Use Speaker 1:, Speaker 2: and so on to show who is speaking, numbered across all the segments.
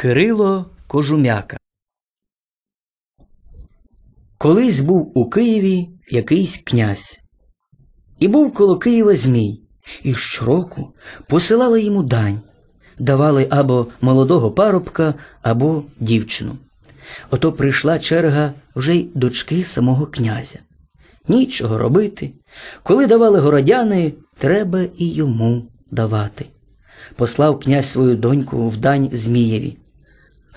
Speaker 1: Кирило Кожумяка Колись був у Києві якийсь князь, і був коло Києва Змій, і щороку посилали йому дань, давали або молодого парубка, або дівчину. Ото прийшла черга вже й дочки самого князя. Нічого робити. Коли давали городяни, треба і йому давати. Послав князь свою доньку в дань Змієві.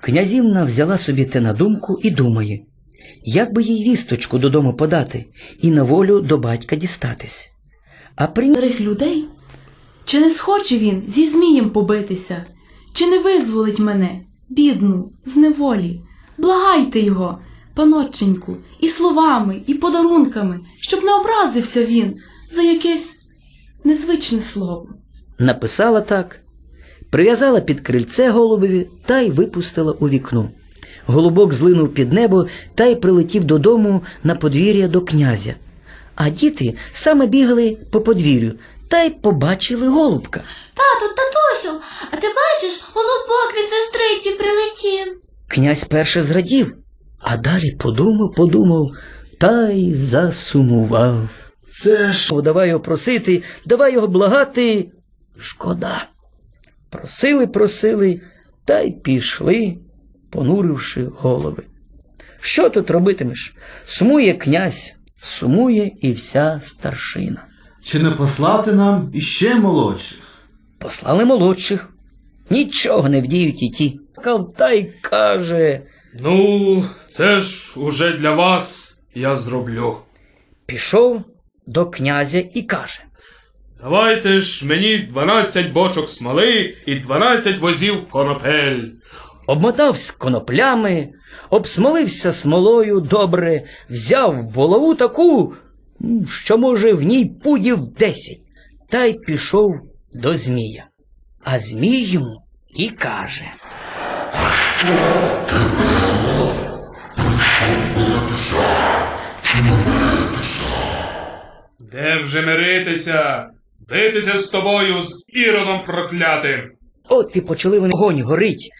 Speaker 1: Князівна взяла собі те на думку і думає, як би їй вісточку додому подати і на волю до батька дістатись. А при
Speaker 2: старих людей? Чи не схоче він зі змієм побитися? Чи не визволить мене, бідну, з неволі? Благайте його, панотченьку, і словами, і подарунками, щоб не образився він за якесь незвичне слово.
Speaker 1: написала так, прив'язала під крильце голубеві та й випустила у вікно. Голубок злинув під небо та й прилетів додому на подвір'я до князя. А діти саме бігали по подвір'ю та й побачили голубка.
Speaker 3: Тату, татусю, а ти бачиш, голубок від сестриці прилетів.
Speaker 1: Князь перше зрадів, а далі подумав, подумав та й засумував.
Speaker 4: Це ж
Speaker 1: О, Давай його просити, давай його благати. Шкода. Просили, просили, та й пішли, понуривши голови. Що тут робитимеш? Сумує князь, сумує і вся старшина.
Speaker 4: чи не послати нам іще молодших?
Speaker 1: Послали молодших. Нічого не вдіють і ті. Та й каже,
Speaker 5: Ну, це ж уже для вас я зроблю.
Speaker 1: пішов до князя і каже.
Speaker 5: Давайте ж мені 12 бочок смоли і 12 возів конопель.
Speaker 1: Обмотався коноплями, обсмолився смолою добре, взяв булаву таку, що, може, в ній пудів десять, та й пішов до Змія. А Змій йому і каже.
Speaker 5: Де вже миритися? Битися з тобою, з іродом проклятим.
Speaker 1: От і почали вони огонь горить.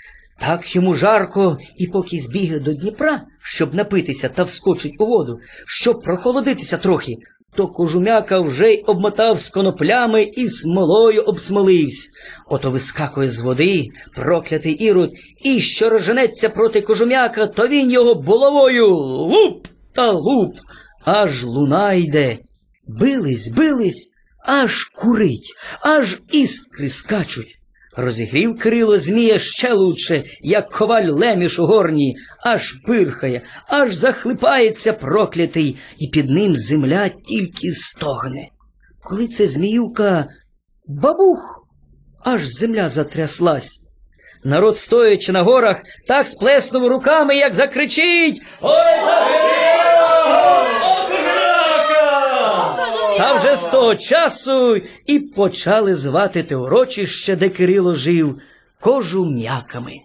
Speaker 1: Так йому жарко, і поки збіг до Дніпра, щоб напитися та вскочить у воду, щоб прохолодитися трохи, то кожумяка вже й обмотав з коноплями і смолою обсмоливсь. Ото вискакує з води, проклятий ірод, і що розженеться проти кожумяка, то він його булавою луп та луп, аж луна йде. Бились, бились, аж курить, аж іскри скачуть. Розігрів Кирило Змія ще лучше, як коваль леміш у горні, аж пирхає, аж захлипається проклятий, і під ним земля тільки стогне. Коли це Зміюка бабух, аж земля затряслась. Народ, стоячи на горах, так сплеснув руками, як закричить Ой, Та вже з того часу і почали звати те урочище, де Кирило жив, кожум'яками.